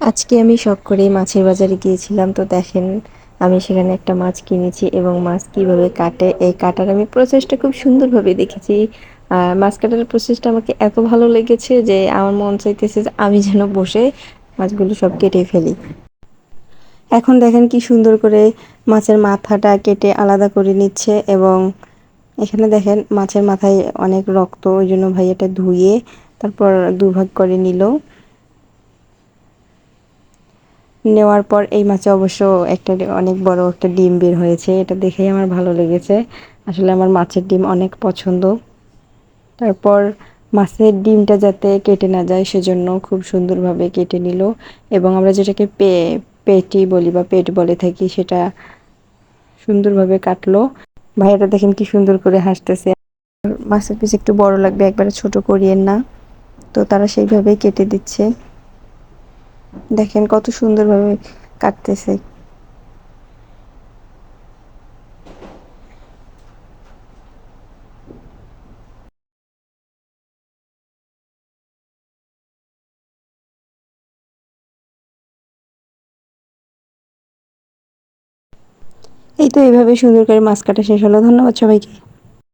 আজকে আমি শখ করেই মাছের বাজারে গিয়েছিলাম, তো দেখেন আমি সেখানে একটা মাছ কিনেছি এবং মাছ কীভাবে কাটে। এই কাটার আমি প্রসেসটা খুব সুন্দরভাবে দেখেছি। মাছ কাটার প্রসেসটা আমাকে এত ভালো লেগেছে যে আমার মন চাইতেছে আমি যেন বসে মাছগুলো সব কেটে ফেলি। এখন দেখেন কি সুন্দর করে মাছের মাথাটা কেটে আলাদা করে নিচ্ছে এবং এখানে দেখেন মাছের মাথায় অনেক রক্ত, ওই জন্য ভাই এটা ধুয়ে তারপর দুভাগ করে নিল। নেওয়ার পর এই মাছে অবশ্য একটা অনেক বড় একটা ডিম বের হয়েছে। এটা দেখেই আমার ভালো লেগেছে। আসলে আমার মাছের ডিম অনেক পছন্দ। তারপর মাছের ডিমটা যাতে কেটে না যায়, সেজন্য খুব সুন্দরভাবে কেটে নিল। এবং আমরা যেটাকে পে পেটি বলি বা পেট বলে থাকি, সেটা সুন্দরভাবে কাটলো। ভাইয়াটা দেখেন কি সুন্দর করে হাসতেছে। মাছের পিস একটু বড় লাগবে, একবারে ছোট করিয়েন না। তো তারা সেইভাবেই কেটে দিচ্ছে। দেখেন কত সুন্দরভাবে কাটতেছে। এই তো এইভাবে সুন্দর করে মাছ কাটা শেষ হলো। ধন্যবাদ সবাইকে।